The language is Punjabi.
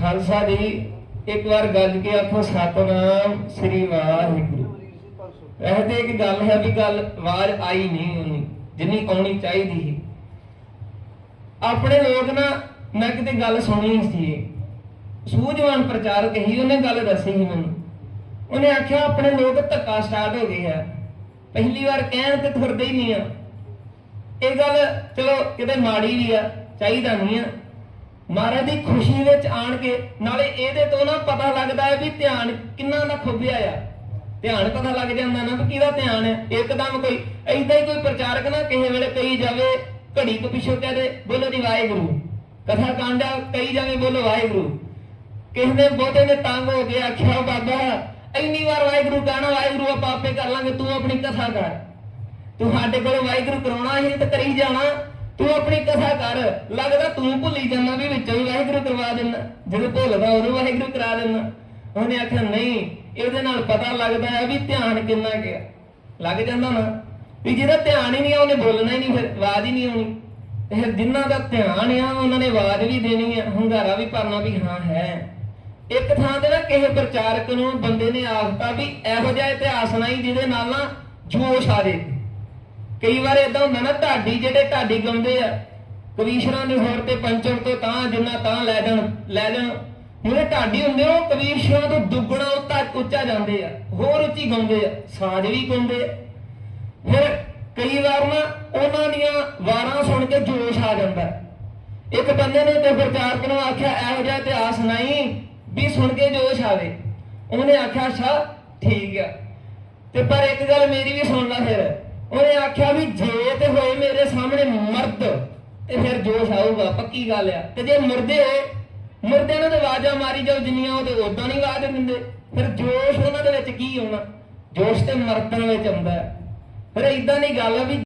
ਖਾਲਸਾ ਜੀ ਇੱਕ ਵਾਰ ਗੱਜ ਕੇ ਆਖੋ, ਸਤਨਾਮ ਸ੍ਰੀ ਵਾਹਿਗੁਰੂ। ਇਹ ਇੱਕ ਗੱਲ ਹੈ ਵੀ ਗੱਲ ਆਵਾਜ਼ ਆਈ ਨਹੀਂ ਹੋਣੀ ਜਿੰਨੀ ਆਉਣੀ ਚਾਹੀਦੀ ਸੀ। ਆਪਣੇ ਲੋਕ ਨਾ ਮੈਂ ਕਿਤੇ ਗੱਲ ਸੁਣੀ ਸੀ। ਸੂਝਵਾਨ ਪ੍ਰਚਾਰਕ ਹੀ ਉਹਨੇ ਗੱਲ ਦੱਸੀ ਸੀ ਮੈਨੂੰ। ਉਹਨੇ ਆਖਿਆ, ਆਪਣੇ ਲੋਕ ਧੱਕਾ ਸਟਾਰਟ ਹੋ ਗਏ ਆ। ਪਹਿਲੀ ਵਾਰ ਕਹਿਣ ਤੇ ਤੁਰਦੇ ਹੀ ਨਹੀਂ ਆ। ਇਹ ਗੱਲ ਚਲੋ ਕਿਤੇ ਮਾੜੀ ਵੀ ਆ, ਚਾਹੀਦਾ ਨਹੀਂ ਆ। ਮਹਾਰਾਜ ਦੀ ਖੁਸ਼ੀ ਵਿੱਚ ਆਣ ਕੇ ਨਾਲੇ ਇਹਦੇ ਤੋਂ ਨਾ ਪਤਾ ਲੱਗਦਾ ਹੈ ਵੀ ਧਿਆਨ ਕਿੰਨਾ ਦਾ ਖੁੱਬਿਆ ਆ। ਧਿਆਨ ਪਤਾ ਲੱਗ ਜਾਂਦਾ ਨਾ ਵੀ ਕਿਹਦਾ ਧਿਆਨ ਹੈ। ਇੱਕਦਮ ਕੋਈ ਐਦਾਂ ਹੀ ਕੋਈ ਪ੍ਰਚਾਰਕ ਨਾ ਕਿਸੇ ਵੇਲੇ ਕਹੀ ਜਾਵੇ, ਘੜੀ ਕੁ ਪਿੱਛੋਂ ਕਹਦੇ ਬੋਲੋ ਜੀ ਵਾਹਿਗੁਰੂ। ਕਥਾ ਕਾਂਡਾ ਕਹੀ ਜਾਵੇ, ਬੋਲੋ ਵਾਹਿਗੁਰੂ। ਕਿਸੇ ਨੇ ਬਹੁਤੇ ਨੇ ਤੰਗ ਹੋ ਗਿਆ ਆਖਿਆ ਬਾਬਾ, ਇੰਨੀ ਵਾਰ ਵਾਹਿਗੁਰੂ ਕਹਿਣਾ, ਵਾਹਿਗੁਰੂ ਆਪਾਂ ਆਪੇ ਕਰ ਲਾਂਗੇ, ਤੂੰ ਆਪਣੀ ਕਥਾ ਕਰ। ਤੂੰ ਸਾਡੇ ਕੋਲ ਵਾਹਿਗੁਰੂ ਕਰਾਉਣਾ ਹੀ ਤੇ ਕਰੀ ਜਾਣਾ। ਤੂੰ ਆਪਣੀ ਕਥਾ ਕਰ। ਲੱਗਦਾ ਤੂੰ ਭੁੱਲੀ ਜਾਂਦਾ ਵੀ ਵਿੱਚੋਂ ਹੀ ਵਾਹਿਗੁਰੂ ਕਰਵਾ ਦੇਣਾ ਜਦੋਂ ਭੁੱਲਦਾ ਉਦੋਂ ਵਾਹਿਗੁਰੂ ਕਰਾ ਦੇਣਾ ਉਹਨੇ ਆਖਿਆ, ਨਹੀਂ, ਇਹਦੇ ਨਾਲ ਪਤਾ ਲੱਗਦਾ ਹੈ ਵੀ ਧਿਆਨ ਕਿੰਨਾ ਗਿਆ ਲੱਗ ਜਾਂਦਾ ਨਾ, ਵੀ ਜਿਹਦਾ ਧਿਆਨ ਹੀ ਨਹੀਂ ਆ, ਉਹਨੇ ਬੋਲਣਾ ਹੀ ਨਹੀਂ, ਫਿਰ ਆਵਾਜ਼ ਹੀ ਨਹੀਂ ਆਉਣੀ। ਤੇ ਜਿਨ੍ਹਾਂ ਦਾ ਧਿਆਨ ਆ, ਉਹਨਾਂ ਨੇ ਆਵਾਜ਼ ਵੀ ਦੇਣੀ ਹੈ ਹੰਗਾਰਾ ਵੀ ਭਰਨਾ ਵੀ ਹਾਂ ਹੈ। ਇੱਕ ਥਾਂ ਤੇ ਨਾ ਕਿਸੇ ਪ੍ਰਚਾਰਕ ਨੂੰ ਬੰਦੇ ਨੇ ਆਖਤਾ ਵੀ ਇਹੋ ਜਿਹਾ ਇਤਿਹਾਸ ਨਹੀਂ ਜਿਹਦੇ ਨਾਲ ਨਾ ਜੋਸ਼ ਆ ਜੇ। ਕਈ ਵਾਰ ਇਦਾਂ ਹੁੰਦਾ ਨਾ ਢਾਡੀ ਜਿਹੜੇ ਢਾਡੀ ਗਾਉਂਦੇ ਆ, ਕਵੀਸ਼ਰਾਂ ਦੇ ਹੋਰ ਤੇ ਪੰਚਮ ਤੋਂ ਤਾਂ ਜਿੰਨਾ ਤਾਂ ਲੈ ਜਾਣ ਲੈ ਜਾਣ। ਜਿਹੜੇ ਢਾਡੀ ਹੁੰਦੇ ਉਹ ਕਵੀਸ਼ਰਾਂ ਤੋਂ ਦੁੱਗਣਾ ਉੱਚਾ ਉੱਚਾ ਜਾਂਦੇ ਆ, ਹੋਰ ਉੱਚੀ ਗਾਉਂਦੇ ਆ, ਸਾਜ਼ ਵੀ ਗਾਉਂਦੇ ਆ। ਫਿਰ ਕਈ ਵਾਰ ਨਾ ਉਹਨਾਂ ਦੀਆਂ ਵਾਰਾਂ ਸੁਣ ਕੇ ਜੋਸ਼ ਆ ਜਾਂਦਾ। ਇੱਕ ਬੰਦੇ ਨੇ ਤੇ ਪ੍ਰਚਾਰਕ ਨੂੰ ਆਖਿਆ, ਇਹੋ ਜਿਹਾ ਇਤਿਹਾਸ ਨਹੀਂ ਵੀ ਸੁਣ ਕੇ ਜੋਸ਼ ਆਵੇ। ਉਹਨੇ ਆਖਿਆ, ਅੱਛਾ, ਠੀਕ ਆ। ਤੇ ਪਰ ਇੱਕ ਗੱਲ ਮੇਰੀ ਵੀ ਸੁਣ ਲੈ ਫਿਰ। ਉਹਨੇ ਆਖਿਆ ਵੀ ਜੇ ਤੇ ਹੋਏ ਮੇਰੇ ਸਾਹਮਣੇ ਮਰਦ, ਤੇ ਫਿਰ ਜੋਸ਼ ਆਊਗਾ, ਪੱਕੀ ਗੱਲ ਆ। ਤੇ ਜੇ ਮੁਰਦੇ ਹੋਏ, ਮੁਰਦਿਆਂ ਨੂੰ ਤੇ ਆਵਾਜ਼ਾਂ ਮਾਰੀ ਜਾਓ, ਜਿੰਨੀਆਂ ਉਹ ਤੇ ਉਦਾਂ ਨਹੀਂ ਆਵਾਜ਼ ਦਿੰਦੇ। ਫਿਰ ਜੋਸ਼ ਉਹਨਾਂ ਦੇ ਵਿੱਚ ਕੀ ਆਉਣਾ ਜੋਸ਼ ਤੇ ਮਰਦਾਂ ਵਿੱਚ ਆਉਂਦਾ ਹੈ। ਫਿਰ ਇਦਾਂ ਦੀ ਗੱਲ ਆ ਵੀ